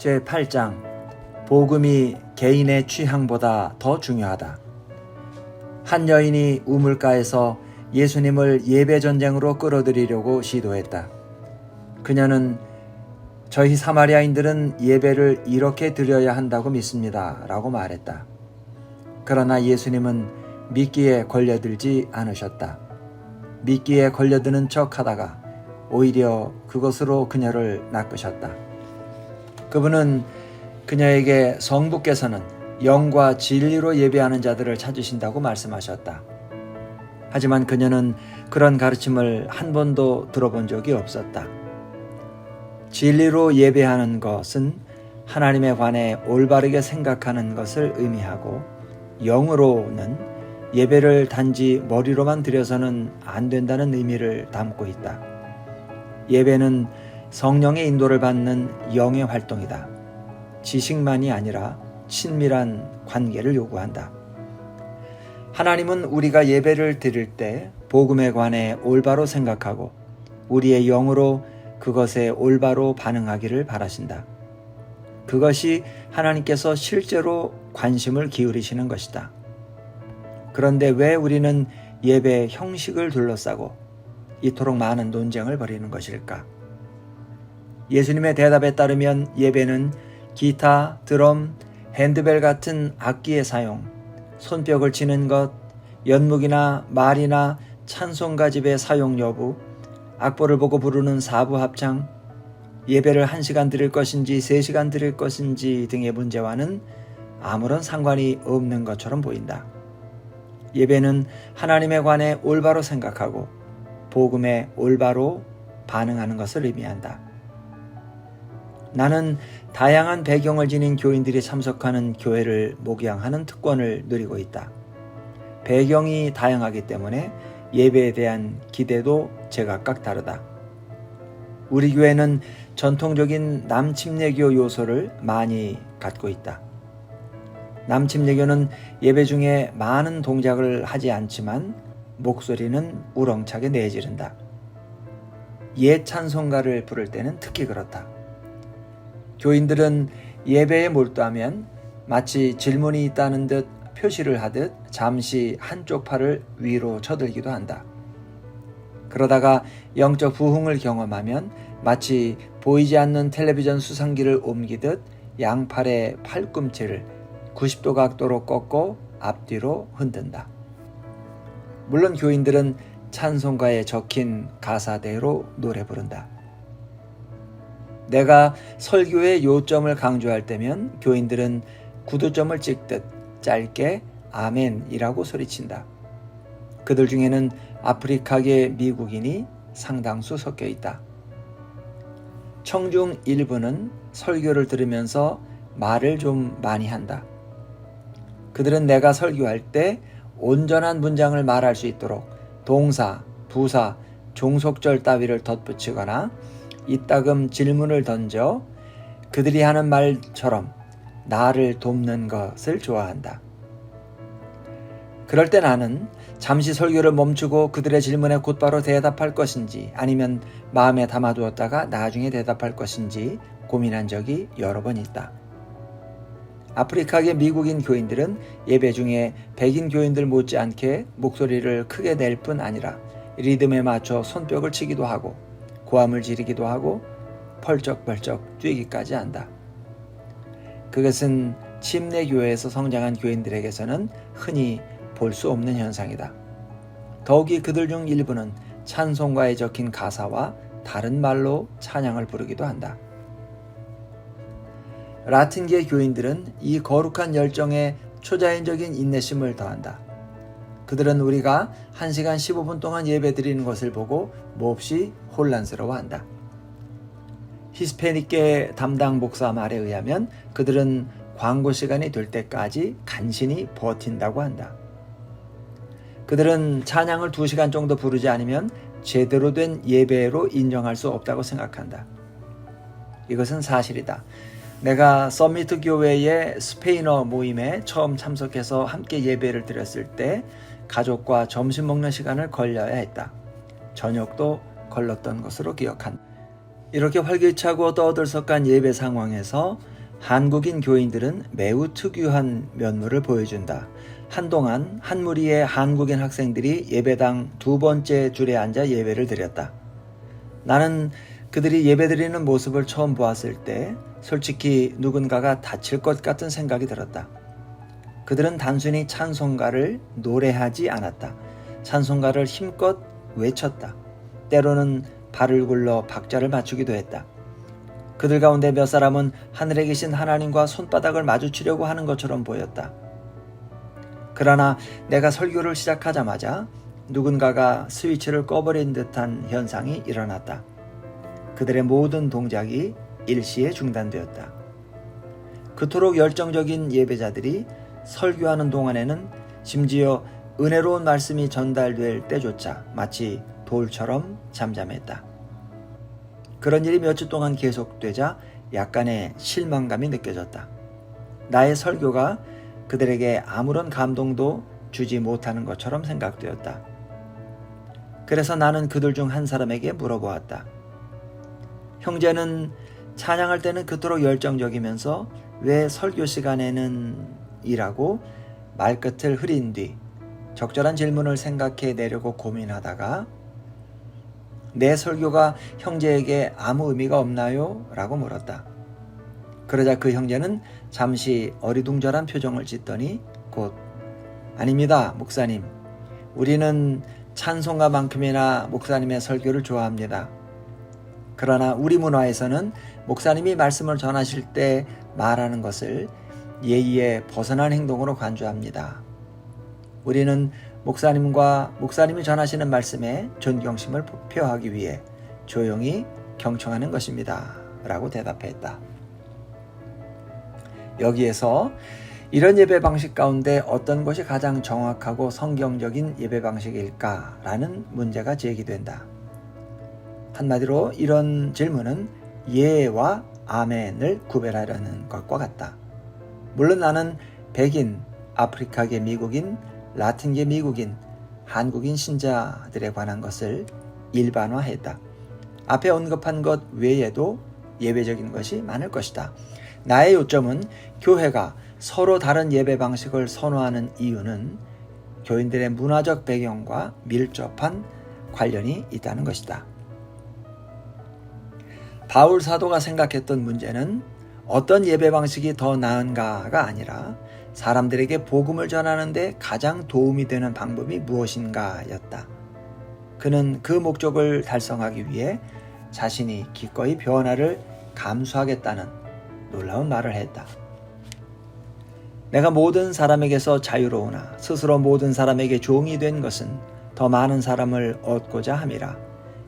제8장 복음이 개인의 취향보다 더 중요하다. 한 여인이 우물가에서 예수님을 예배 전쟁으로 끌어들이려고 시도했다. 그녀는 저희 사마리아인들은 예배를 이렇게 드려야 한다고 믿습니다. 라고 말했다. 그러나 예수님은 미끼에 걸려들지 않으셨다. 미끼에 걸려드는 척 하다가 오히려 그것으로 그녀를 낚으셨다. 그분은 그녀에게 성부께서는 영과 진리로 예배하는 자들을 찾으신다고 말씀하셨다. 하지만 그녀는 그런 가르침을 한 번도 들어본 적이 없었다. 진리로 예배하는 것은 하나님에 관해 올바르게 생각하는 것을 의미하고 영으로는 예배를 단지 머리로만 드려서는 안 된다는 의미를 담고 있다. 예배는 성령의 인도를 받는 영의 활동이다. 지식만이 아니라 친밀한 관계를 요구한다. 하나님은 우리가 예배를 드릴 때 복음에 관해 올바로 생각하고 우리의 영으로 그것에 올바로 반응하기를 바라신다. 그것이 하나님께서 실제로 관심을 기울이시는 것이다. 그런데 왜 우리는 예배 형식을 둘러싸고 이토록 많은 논쟁을 벌이는 것일까? 예수님의 대답에 따르면 예배는 기타, 드럼, 핸드벨 같은 악기의 사용, 손뼉을 치는 것, 연묵이나 말이나 찬송가집의 사용 여부, 악보를 보고 부르는 사부 합창, 예배를 1시간 드릴 것인지 3시간 드릴 것인지 등의 문제와는 아무런 상관이 없는 것처럼 보인다. 예배는 하나님에 관해 올바로 생각하고 복음에 올바로 반응하는 것을 의미한다. 나는 다양한 배경을 지닌 교인들이 참석하는 교회를 목양하는 특권을 누리고 있다. 배경이 다양하기 때문에 예배에 대한 기대도 제각각 다르다. 우리 교회는 전통적인 남침례교 요소를 많이 갖고 있다. 남침례교는 예배 중에 많은 동작을 하지 않지만 목소리는 우렁차게 내지른다. 옛 찬송가를 부를 때는 특히 그렇다. 교인들은 예배에 몰두하면 마치 질문이 있다는 듯 표시를 하듯 잠시 한쪽 팔을 위로 쳐들기도 한다. 그러다가 영적 부흥을 경험하면 마치 보이지 않는 텔레비전 수상기를 옮기듯 양팔의 팔꿈치를 90도 각도로 꺾고 앞뒤로 흔든다. 물론 교인들은 찬송가에 적힌 가사대로 노래 부른다. 내가 설교의 요점을 강조할 때면 교인들은 구두점을 찍듯 짧게 아멘이라고 소리친다. 그들 중에는 아프리카계 미국인이 상당수 섞여 있다. 청중 일부는 설교를 들으면서 말을 좀 많이 한다. 그들은 내가 설교할 때 온전한 문장을 말할 수 있도록 동사, 부사, 종속절 따위를 덧붙이거나 이따금 질문을 던져 그들이 하는 말처럼 나를 돕는 것을 좋아한다. 그럴 때 나는 잠시 설교를 멈추고 그들의 질문에 곧바로 대답할 것인지 아니면 마음에 담아두었다가 나중에 대답할 것인지 고민한 적이 여러 번 있다. 아프리카계 미국인 교인들은 예배 중에 백인 교인들 못지않게 목소리를 크게 낼 뿐 아니라 리듬에 맞춰 손뼉을 치기도 하고 고함을 지르기도 하고 펄쩍펄쩍 뛰기까지 한다. 그것은 침례 교회에서 성장한 교인들에게서는 흔히 볼 수 없는 현상이다. 더욱이 그들 중 일부는 찬송가에 적힌 가사와 다른 말로 찬양을 부르기도 한다. 라틴계 교인들은 이 거룩한 열정에 초자연적인 인내심을 더한다. 그들은 우리가 1시간 15분 동안 예배 드리는 것을 보고 몹시 혼란스러워한다. 히스패닉계 담당 목사 말에 의하면 그들은 광고 시간이 될 때까지 간신히 버틴다고 한다. 그들은 찬양을 2시간 정도 부르지 않으면 제대로 된 예배로 인정할 수 없다고 생각한다. 이것은 사실이다. 내가 서미트 교회의 스페인어 모임에 처음 참석해서 함께 예배를 드렸을 때 가족과 점심 먹는 시간을 걸려야 했다. 저녁도 걸렀던 것으로 기억한다. 이렇게 활기차고 떠들썩한 예배 상황에서 한국인 교인들은 매우 특유한 면모를 보여준다. 한동안 한 무리의 한국인 학생들이 예배당 두 번째 줄에 앉아 예배를 드렸다. 나는 그들이 예배드리는 모습을 처음 보았을 때 솔직히 누군가가 다칠 것 같은 생각이 들었다. 그들은 단순히 찬송가를 노래하지 않았다. 찬송가를 힘껏 외쳤다. 때로는 발을 굴러 박자를 맞추기도 했다. 그들 가운데 몇 사람은 하늘에 계신 하나님과 손바닥을 마주치려고 하는 것처럼 보였다. 그러나 내가 설교를 시작하자마자 누군가가 스위치를 꺼버린 듯한 현상이 일어났다. 그들의 모든 동작이 일시에 중단되었다. 그토록 열정적인 예배자들이 설교하는 동안에는 심지어 은혜로운 말씀이 전달될 때조차 마치 돌처럼 잠잠했다. 그런 일이 몇 주 동안 계속되자 약간의 실망감이 느껴졌다. 나의 설교가 그들에게 아무런 감동도 주지 못하는 것처럼 생각되었다. 그래서 나는 그들 중 한 사람에게 물어보았다. 형제는 찬양할 때는 그토록 열정적이면서 왜 설교 시간에는 이라고 말끝을 흐린 뒤 적절한 질문을 생각해 내려고 고민하다가 내 설교가 형제에게 아무 의미가 없나요? 라고 물었다. 그러자 그 형제는 잠시 어리둥절한 표정을 짓더니 곧 아닙니다, 목사님. 우리는 찬송가만큼이나 목사님의 설교를 좋아합니다. 그러나 우리 문화에서는 목사님이 말씀을 전하실 때 말하는 것을 예의에 벗어난 행동으로 간주합니다. 우리는 목사님과 목사님이 전하시는 말씀에 존경심을 표하기 위해 조용히 경청하는 것입니다. 라고 대답했다. 여기에서 이런 예배 방식 가운데 어떤 것이 가장 정확하고 성경적인 예배 방식일까라는 문제가 제기된다. 한마디로 이런 질문은 예와 아멘을 구별하려는 것과 같다. 물론 나는 백인, 아프리카계 미국인, 라틴계 미국인, 한국인 신자들에 관한 것을 일반화했다. 앞에 언급한 것 외에도 예외적인 것이 많을 것이다. 나의 요점은 교회가 서로 다른 예배 방식을 선호하는 이유는 교인들의 문화적 배경과 밀접한 관련이 있다는 것이다. 바울 사도가 생각했던 문제는 어떤 예배 방식이 더 나은가가 아니라 사람들에게 복음을 전하는데 가장 도움이 되는 방법이 무엇인가였다. 그는 그 목적을 달성하기 위해 자신이 기꺼이 변화를 감수하겠다는 놀라운 말을 했다. 내가 모든 사람에게서 자유로우나 스스로 모든 사람에게 종이 된 것은 더 많은 사람을 얻고자 함이라.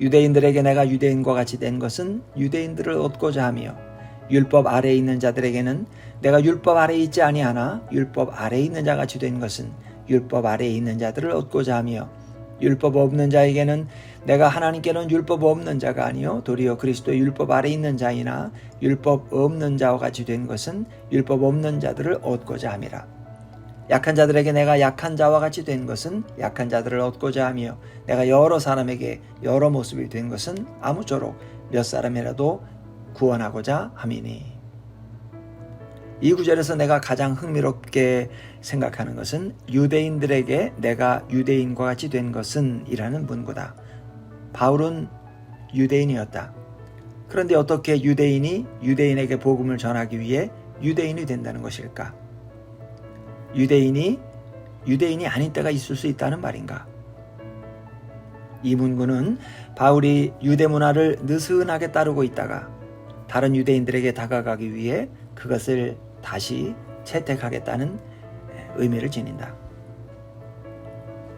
유대인들에게 내가 유대인과 같이 된 것은 유대인들을 얻고자 하며 율법 아래에 있는 자들에게는 내가 율법 아래에 있지 아니하나 율법 아래에 있는 자 같이 된 것은 율법 아래에 있는 자들을 얻고자 하며 율법 없는 자에게는 내가 하나님께는 율법 없는 자가 아니요 도리어 그리스도의 율법 아래 있는 자이나 율법 없는 자와 같이 된 것은 율법 없는 자들을 얻고자 함이라. 약한 자들에게 내가 약한 자와 같이 된 것은 약한 자들을 얻고자 하며 내가 여러 사람에게 여러 모습이 된 것은 아무쪼록 몇 사람이라도 구원하고자 함이니. 이 구절에서 내가 가장 흥미롭게 생각하는 것은 유대인들에게 내가 유대인과 같이 된 것은 이라는 문구다. 바울은 유대인이었다. 그런데 어떻게 유대인이 유대인에게 복음을 전하기 위해 유대인이 된다는 것일까? 유대인이 유대인이 아닌 때가 있을 수 있다는 말인가? 이 문구는 바울이 유대 문화를 느슨하게 따르고 있다가 다른 유대인들에게 다가가기 위해 그것을 다시 채택하겠다는 의미를 지닌다.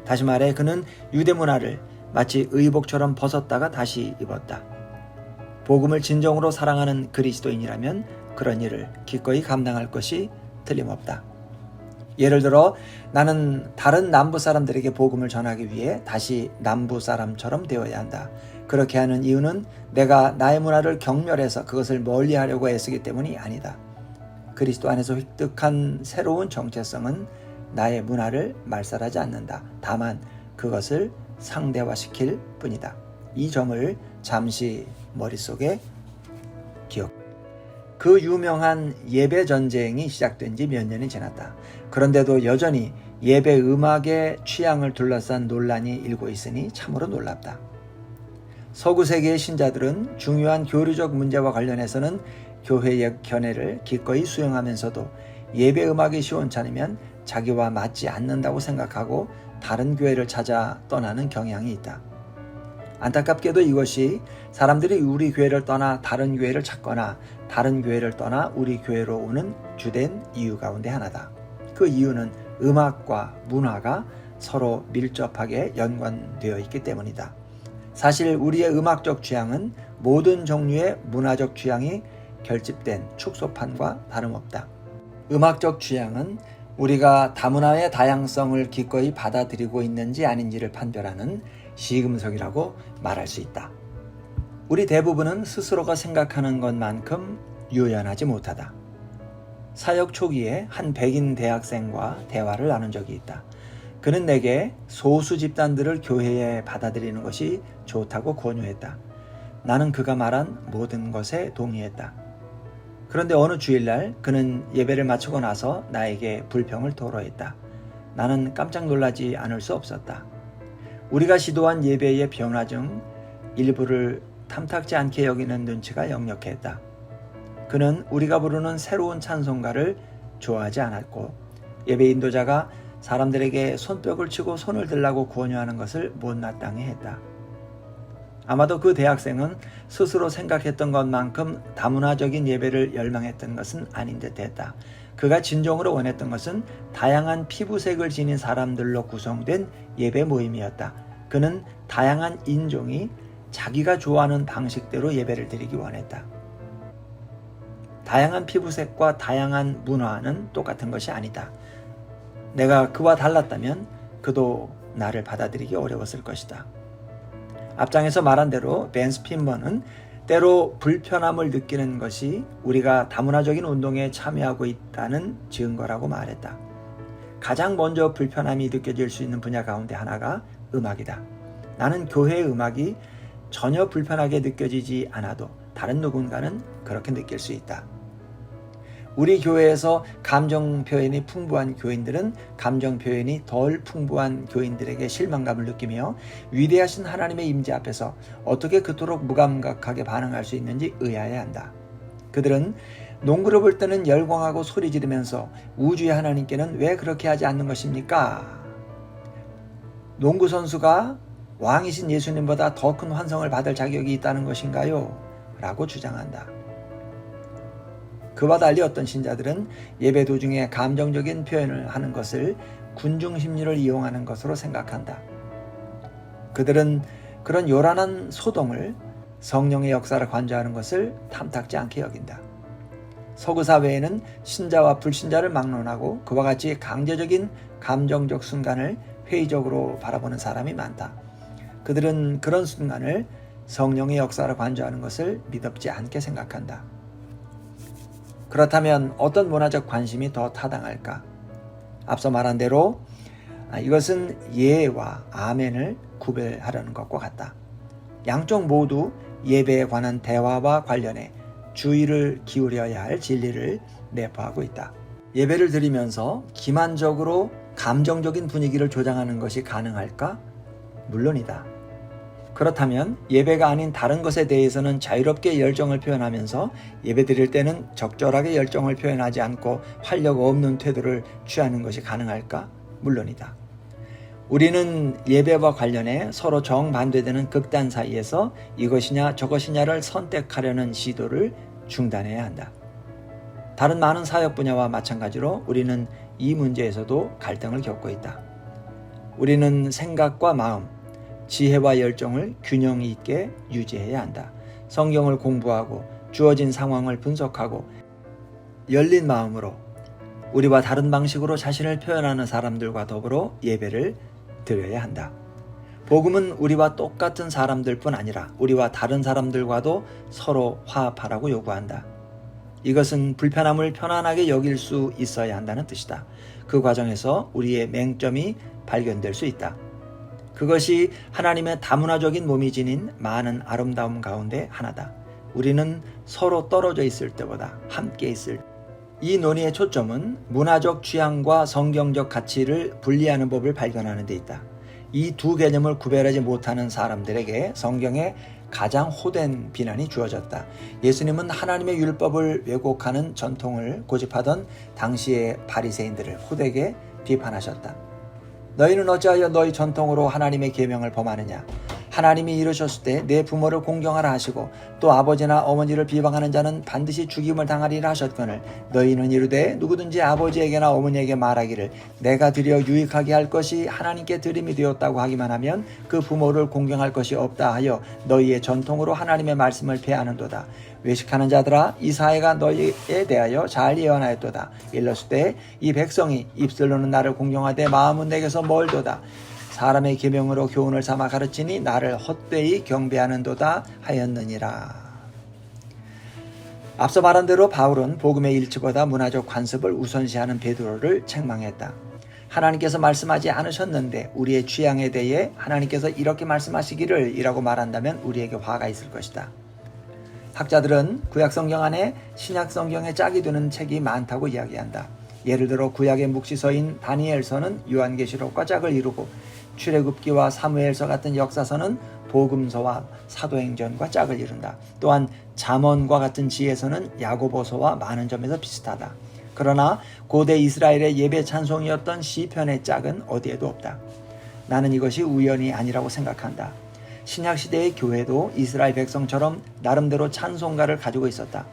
다시 말해 그는 유대 문화를 마치 의복처럼 벗었다가 다시 입었다. 복음을 진정으로 사랑하는 그리스도인이라면 그런 일을 기꺼이 감당할 것이 틀림없다. 예를 들어 나는 다른 남부 사람들에게 복음을 전하기 위해 다시 남부 사람처럼 되어야 한다. 그렇게 하는 이유는 내가 나의 문화를 경멸해서 그것을 멀리 하려고 애쓰기 때문이 아니다. 그리스도 안에서 획득한 새로운 정체성은 나의 문화를 말살하지 않는다. 다만 그것을 상대화시킬 뿐이다. 이 점을 잠시 머릿속에 기억. 그그 유명한 예배 전쟁이 시작된 지 몇 년이 지났다. 그런데도 여전히 예배 음악의 취향을 둘러싼 논란이 일고 있으니 참으로 놀랍다. 서구 세계의 신자들은 중요한 교류적 문제와 관련해서는 교회의 견해를 기꺼이 수용하면서도 예배 음악이 시원찮으면 자기와 맞지 않는다고 생각하고 다른 교회를 찾아 떠나는 경향이 있다. 안타깝게도 이것이 사람들이 우리 교회를 떠나 다른 교회를 찾거나 다른 교회를 떠나 우리 교회로 오는 주된 이유 가운데 하나다. 그 이유는 음악과 문화가 서로 밀접하게 연관되어 있기 때문이다. 사실 우리의 음악적 취향은 모든 종류의 문화적 취향이 결집된 축소판과 다름없다. 음악적 취향은 우리가 다문화의 다양성을 기꺼이 받아들이고 있는지 아닌지를 판별하는 시금석이라고 말할 수 있다. 우리 대부분은 스스로가 생각하는 것만큼 유연하지 못하다. 사역 초기에 한 백인 대학생과 대화를 나눈 적이 있다. 그는 내게 소수 집단들을 교회에 받아들이는 것이 좋다고 권유했다. 나는 그가 말한 모든 것에 동의했다. 그런데 어느 주일날 그는 예배를 마치고 나서 나에게 불평을 토로했다. 나는 깜짝 놀라지 않을 수 없었다. 우리가 시도한 예배의 변화 중 일부를 탐탁지 않게 여기는 눈치가 역력했다. 그는 우리가 부르는 새로운 찬송가를 좋아하지 않았고 예배 인도자가 사람들에게 손뼉을 치고 손을 들라고 권유하는 것을 못마땅해 했다. 아마도 그 대학생은 스스로 생각했던 것만큼 다문화적인 예배를 열망했던 것은 아닌 듯 했다. 그가 진정으로 원했던 것은 다양한 피부색을 지닌 사람들로 구성된 예배 모임이었다. 그는 다양한 인종이 자기가 좋아하는 방식대로 예배를 드리기 원했다. 다양한 피부색과 다양한 문화는 똑같은 것이 아니다. 내가 그와 달랐다면 그도 나를 받아들이기 어려웠을 것이다. 앞장에서 말한 대로 벤 스핀버는 때로 불편함을 느끼는 것이 우리가 다문화적인 운동에 참여하고 있다는 증거라고 말했다. 가장 먼저 불편함이 느껴질 수 있는 분야 가운데 하나가 음악이다. 나는 교회의 음악이 전혀 불편하게 느껴지지 않아도 다른 누군가는 그렇게 느낄 수 있다. 우리 교회에서 감정 표현이 풍부한 교인들은 감정 표현이 덜 풍부한 교인들에게 실망감을 느끼며 위대하신 하나님의 임재 앞에서 어떻게 그토록 무감각하게 반응할 수 있는지 의아해 한다. 그들은 농구를 볼 때는 열광하고 소리 지르면서 우주의 하나님께는 왜 그렇게 하지 않는 것입니까? 농구 선수가 왕이신 예수님보다 더 큰 환성을 받을 자격이 있다는 것인가요? 라고 주장한다. 그와 달리 어떤 신자들은 예배 도중에 감정적인 표현을 하는 것을 군중 심리를 이용하는 것으로 생각한다. 그들은 그런 요란한 소동을 성령의 역사를 관조하는 것을 탐탁지 않게 여긴다. 서구 사회에는 신자와 불신자를 막론하고 그와 같이 강제적인 감정적 순간을 회의적으로 바라보는 사람이 많다. 그들은 그런 순간을 성령의 역사를 관조하는 것을 믿업지 않게 생각한다. 그렇다면 어떤 문화적 관심이 더 타당할까? 앞서 말한 대로 아, 이것은 예와 아멘을 구별하려는 것과 같다. 양쪽 모두 예배에 관한 대화와 관련해 주의를 기울여야 할 진리를 내포하고 있다. 예배를 드리면서 기만적으로 감정적인 분위기를 조장하는 것이 가능할까? 물론이다. 그렇다면 예배가 아닌 다른 것에 대해서는 자유롭게 열정을 표현하면서 예배 드릴 때는 적절하게 열정을 표현하지 않고 활력 없는 태도를 취하는 것이 가능할까? 물론이다. 우리는 예배와 관련해 서로 정반대되는 극단 사이에서 이것이냐 저것이냐를 선택하려는 시도를 중단해야 한다. 다른 많은 사역 분야와 마찬가지로 우리는 이 문제에서도 갈등을 겪고 있다. 우리는 생각과 마음, 지혜와 열정을 균형 있게 유지해야 한다. 성경을 공부하고 주어진 상황을 분석하고 열린 마음으로 우리와 다른 방식으로 자신을 표현하는 사람들과 더불어 예배를 드려야 한다. 복음은 우리와 똑같은 사람들 뿐 아니라 우리와 다른 사람들과도 서로 화합하라고 요구한다. 이것은 불편함을 편안하게 여길 수 있어야 한다는 뜻이다. 그 과정에서 우리의 맹점이 발견될 수 있다. 그것이 하나님의 다문화적인 몸이 지닌 많은 아름다움 가운데 하나다. 우리는 서로 떨어져 있을 때보다 함께 있을 이 논의의 초점은 문화적 취향과 성경적 가치를 분리하는 법을 발견하는 데 있다. 이 두 개념을 구별하지 못하는 사람들에게 성경에 가장 호된 비난이 주어졌다. 예수님은 하나님의 율법을 왜곡하는 전통을 고집하던 당시의 바리새인들을 호되게 비판하셨다. 너희는 어찌하여 너희 전통으로 하나님의 계명을 범하느냐? 하나님이 이르셨을 때 내 부모를 공경하라 하시고 또 아버지나 어머니를 비방하는 자는 반드시 죽임을 당하리라 하셨거늘 너희는 이르되 누구든지 아버지에게나 어머니에게 말하기를 내가 드려 유익하게 할 것이 하나님께 드림이 되었다고 하기만 하면 그 부모를 공경할 것이 없다 하여 너희의 전통으로 하나님의 말씀을 폐하는도다. 외식하는 자들아 이 사회가 너희에 대하여 잘 예언하였도다. 일렀을 때 이 백성이 입술로는 나를 공경하되 마음은 내게서 멀도다 사람의 계명으로 교훈을 삼아 가르치니 나를 헛되이 경배하는도다 하였느니라. 앞서 말한 대로 바울은 복음의 일치보다 문화적 관습을 우선시하는 베드로를 책망했다. 하나님께서 말씀하지 않으셨는데 우리의 취향에 대해 하나님께서 이렇게 말씀하시기를 이라고 말한다면 우리에게 화가 있을 것이다. 학자들은 구약 성경 안에 신약 성경에 짝이 되는 책이 많다고 이야기한다. 예를 들어 구약의 묵시서인 다니엘서는 요한계시록과 짝을 이루고 출애굽기와 사무엘서 같은 역사서는 복음서와 사도행전과 짝을 이룬다. 또한 잠언과 같은 지혜서는 야고보서와 많은 점에서 비슷하다. 그러나 고대 이스라엘의 예배 찬송이었던 시편의 짝은 어디에도 없다. 나는 이것이 우연이 아니라고 생각한다. 신약 시대의 교회도 이스라엘 백성처럼 나름대로 찬송가를 가지고 있었다.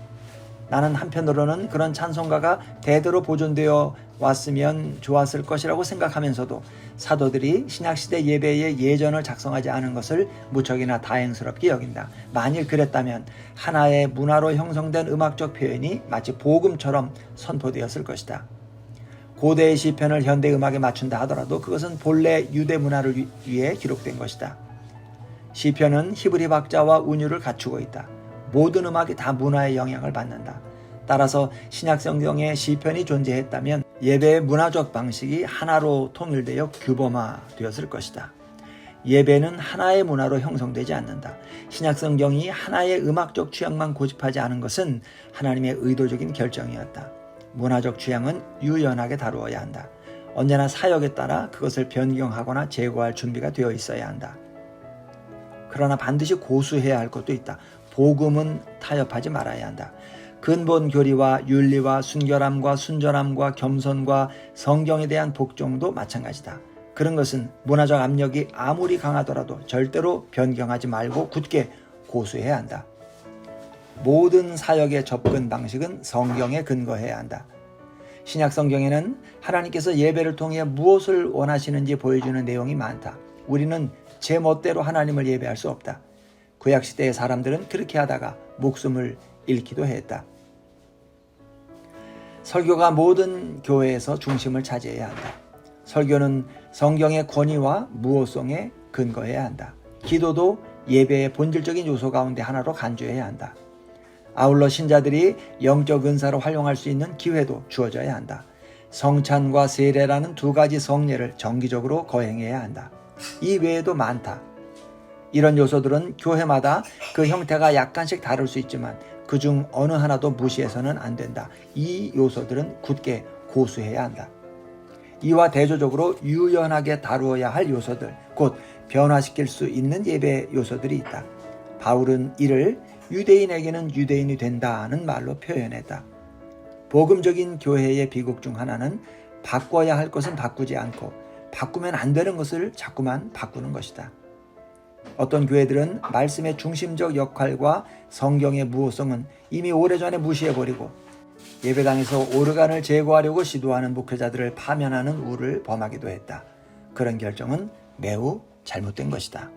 나는 한편으로는 그런 찬송가가 대대로 보존되어 왔으면 좋았을 것이라고 생각하면서도 사도들이 신약시대 예배의 예전을 작성하지 않은 것을 무척이나 다행스럽게 여긴다. 만일 그랬다면 하나의 문화로 형성된 음악적 표현이 마치 복음처럼 선포되었을 것이다. 고대의 시편을 현대 음악에 맞춘다 하더라도 그것은 본래 유대 문화를 위해 기록된 것이다. 시편은 히브리 박자와 운율을 갖추고 있다. 모든 음악이 다 문화의 영향을 받는다. 따라서 신약 성경에 시편이 존재했다면 예배의 문화적 방식이 하나로 통일되어 규범화되었을 것이다. 예배는 하나의 문화로 형성되지 않는다. 신약 성경이 하나의 음악적 취향만 고집하지 않은 것은 하나님의 의도적인 결정이었다. 문화적 취향은 유연하게 다루어야 한다. 언제나 사역에 따라 그것을 변경하거나 제거할 준비가 되어 있어야 한다. 그러나 반드시 고수해야 할 것도 있다. 복음은 타협하지 말아야 한다. 근본 교리와 윤리와 순결함과 순전함과 겸손과 성경에 대한 복종도 마찬가지다. 그런 것은 문화적 압력이 아무리 강하더라도 절대로 변경하지 말고 굳게 고수해야 한다. 모든 사역의 접근 방식은 성경에 근거해야 한다. 신약 성경에는 하나님께서 예배를 통해 무엇을 원하시는지 보여주는 내용이 많다. 우리는 제 멋대로 하나님을 예배할 수 없다. 구약 시대의 사람들은 그렇게 하다가 목숨을 잃기도 했다. 설교가 모든 교회에서 중심을 차지해야 한다. 설교는 성경의 권위와 무호성에 근거해야 한다. 기도도 예배의 본질적인 요소 가운데 하나로 간주해야 한다. 아울러 신자들이 영적 은사로 활용할 수 있는 기회도 주어져야 한다. 성찬과 세례라는 두 가지 성례를 정기적으로 거행해야 한다. 이 외에도 많다. 이런 요소들은 교회마다 그 형태가 약간씩 다를 수 있지만 그중 어느 하나도 무시해서는 안 된다. 이 요소들은 굳게 고수해야 한다. 이와 대조적으로 유연하게 다루어야 할 요소들, 곧 변화시킬 수 있는 예배 요소들이 있다. 바울은 이를 유대인에게는 유대인이 된다는 말로 표현했다. 복음적인 교회의 비극 중 하나는 바꿔야 할 것은 바꾸지 않고 바꾸면 안 되는 것을 자꾸만 바꾸는 것이다. 어떤 교회들은 말씀의 중심적 역할과 성경의 무호성은 이미 오래전에 무시해버리고 예배당에서 오르간을 제거하려고 시도하는 목회자들을 파면하는 우를 범하기도 했다. 그런 결정은 매우 잘못된 것이다.